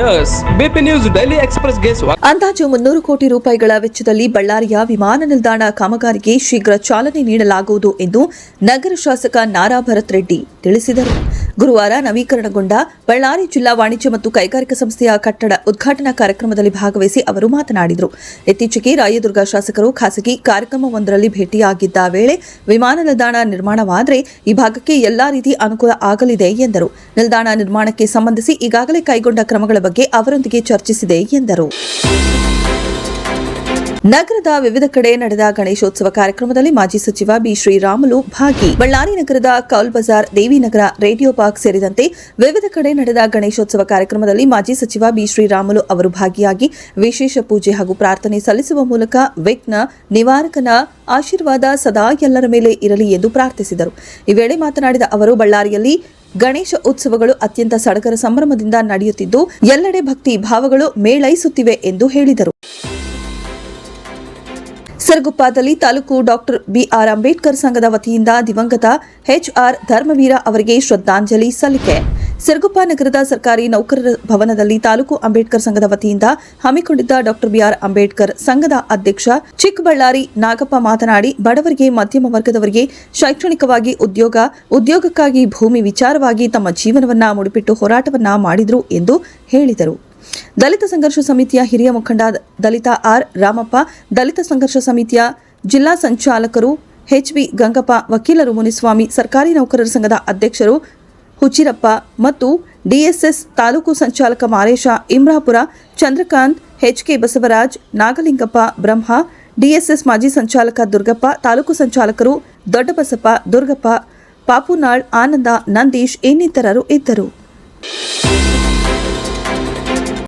Yes, BP news daily? ಅಂದಾಜು ಮುನ್ನೂರು ಕೋಟಿ ರೂಪಾಯಿಗಳ ವೆಚ್ಚದಲ್ಲಿ ಬಳ್ಳಾರಿಯ ವಿಮಾನ ನಿಲ್ದಾಣ ಕಾಮಗಾರಿಗೆ ಶೀಘ್ರ ಚಾಲನೆ ನೀಡಲಾಗುವುದು ಎಂದು ನಗರ ಶಾಸಕ ನಾರಾ ಭರತ್ ರೆಡ್ಡಿ ತಿಳಿಸಿದರು ಗುರುವಾರ ನವೀಕರಣಗೊಂಡ ಬಳ್ಳಾರಿ ಜಿಲ್ಲಾ ವಾಣಿಜ್ಯ ಮತ್ತು ಕೈಗಾರಿಕಾ ಸಂಸ್ಥೆಯ ಕಟ್ಟಡ ಉದ್ಘಾಟನಾ ಕಾರ್ಯಕ್ರಮದಲ್ಲಿ ಭಾಗವಹಿಸಿ ಅವರು ಮಾತನಾಡಿದರು. ಇತ್ತೀಚೆಗೆ ರಾಯದುರ್ಗ ಶಾಸಕರು ಖಾಸಗಿ ಕಾರ್ಯಕ್ರಮವೊಂದರಲ್ಲಿ ಭೇಟಿಯಾಗಿದ್ದ ವೇಳೆ ವಿಮಾನ ನಿಲ್ದಾಣ ನಿರ್ಮಾಣವಾದರೆ ಈ ಭಾಗಕ್ಕೆ ಎಲ್ಲಾ ರೀತಿ ಅನುಕೂಲ ಆಗಲಿದೆ ಎಂದರು. ನಿಲ್ದಾಣ ನಿರ್ಮಾಣಕ್ಕೆ ಸಂಬಂಧಿಸಿ ಈಗಾಗಲೇ ಕೈಗೊಂಡ ಕ್ರಮಗಳ ಬಗ್ಗೆ ಅವರೊಂದಿಗೆ ಚರ್ಚಿಸಿದೆ ಎಂದರು. ನಗರದ ವಿವಿಧ ಕಡೆ ನಡೆದ ಗಣೇಶೋತ್ಸವ ಕಾರ್ಯಕ್ರಮದಲ್ಲಿ ಮಾಜಿ ಸಚಿವ ಬಿ ಶ್ರೀರಾಮುಲು ಭಾಗಿ. ಬಳ್ಳಾರಿ ನಗರದ ಕೌಲ್ ಬಜಾರ್, ದೇವಿನಗರ, ರೇಡಿಯೋ ಪಾರ್ಕ್ ಸೇರಿದಂತೆ ವಿವಿಧ ಕಡೆ ನಡೆದ ಗಣೇಶೋತ್ಸವ ಕಾರ್ಯಕ್ರಮದಲ್ಲಿ ಮಾಜಿ ಸಚಿವ ಬಿ ಶ್ರೀರಾಮುಲು ಅವರು ಭಾಗಿಯಾಗಿ ವಿಶೇಷ ಪೂಜೆ ಹಾಗೂ ಪ್ರಾರ್ಥನೆ ಸಲ್ಲಿಸುವ ಮೂಲಕ ವಿಘ್ನ ನಿವಾರಕನ ಆಶೀರ್ವಾದ ಸದಾ ಎಲ್ಲರ ಮೇಲೆ ಇರಲಿ ಎಂದು ಪ್ರಾರ್ಥಿಸಿದರು. ಈ ವೇಳೆ ಮಾತನಾಡಿದ ಅವರು, ಬಳ್ಳಾರಿಯಲ್ಲಿ ಗಣೇಶ ಉತ್ಸವಗಳು ಅತ್ಯಂತ ಸಡಗರ ಸಂಭ್ರಮದಿಂದ ನಡೆಯುತ್ತಿದ್ದು, ಎಲ್ಲೆಡೆ ಭಕ್ತಿ ಭಾವಗಳು ಮೇಳೈಸುತ್ತಿವೆ ಎಂದು ಹೇಳಿದರು. ಸರಗುಪ್ಪದಲ್ಲಿ ತಾಲೂಕು ಡಾಕ್ಟರ್ ಬಿಆರ್ ಅಂಬೇಡ್ಕರ್ ಸಂಘದ ವತಿಯಿಂದ ದಿವಂಗತ ಎಚ್ಆರ್ ಧರ್ಮವೀರ ಅವರಿಗೆ ಶ್ರದ್ಧಾಂಜಲಿ ಸಲ್ಲಿಕೆ. ಸಿರಗುಪ್ಪ ನಗರದ ಸರ್ಕಾರಿ ನೌಕರರ ಭವನದಲ್ಲಿ ತಾಲೂಕು ಅಂಬೇಡ್ಕರ್ ಸಂಘದ ವತಿಯಿಂದ ಹಮ್ಮಿಕೊಂಡಿದ್ದ ಡಾಕ್ಟರ್ ಬಿಆರ್ ಅಂಬೇಡ್ಕರ್ ಸಂಘದ ಅಧ್ಯಕ್ಷ ಚಿಕ್ಕಬಳ್ಳಾರಿ ನಾಗಪ್ಪ ಮಾತನಾಡಿ, ಬಡವರಿಗೆ, ಮಧ್ಯಮ ವರ್ಗದವರಿಗೆ ಶೈಕ್ಷಣಿಕವಾಗಿ ಉದ್ಯೋಗ, ಉದ್ಯೋಗಕ್ಕಾಗಿ ಭೂಮಿ ವಿಚಾರವಾಗಿ ತಮ್ಮ ಜೀವನವನ್ನ ಮುಡಿಪಿಟ್ಟು ಹೋರಾಟವನ್ನ ಮಾಡಿದ್ರು ಎಂದು ಹೇಳಿದರು. ದಲಿತ ಸಂಘರ್ಷ ಸಮಿತಿಯ ಹಿರಿಯ ಮುಖಂಡ ದಲಿತ ಆರ್ ರಾಮಪ್ಪ, ದಲಿತ ಸಂಘರ್ಷ ಸಮಿತಿಯ ಜಿಲ್ಲಾ ಸಂಚಾಲಕರು ಎಚ್ ಎಚ್ಬಿ ಗಂಗಪ್ಪ, ವಕೀಲರು ಮುನಿಸ್ವಾಮಿ, ಸರ್ಕಾರಿ ನೌಕರರ ಸಂಘದ ಅಧ್ಯಕ್ಷರು ಹುಚಿರಪ್ಪ ಮತ್ತು ಡಿಎಸ್ಎಸ್ ತಾಲೂಕು ಸಂಚಾಲಕ ಮಾರೇಶ ಇಮ್ರಾಪುರ, ಚಂದ್ರಕಾಂತ್ ಎಚ್ಕೆ ಬಸವರಾಜ್, ನಾಗಲಿಂಗಪ್ಪ ಬ್ರಹ್ಮ, ಡಿಎಸ್ಎಸ್ ಮಾಜಿ ಸಂಚಾಲಕ ದುರ್ಗಪ್ಪ, ತಾಲೂಕು ಸಂಚಾಲಕರು ದೊಡ್ಡಬಸಪ್ಪ ದುರ್ಗಪ್ಪ, ಪಾಪುನಾಳ್ ಆನಂದ, ನಂದೀಶ್ ಇನ್ನಿತರರು ಇದ್ದರು.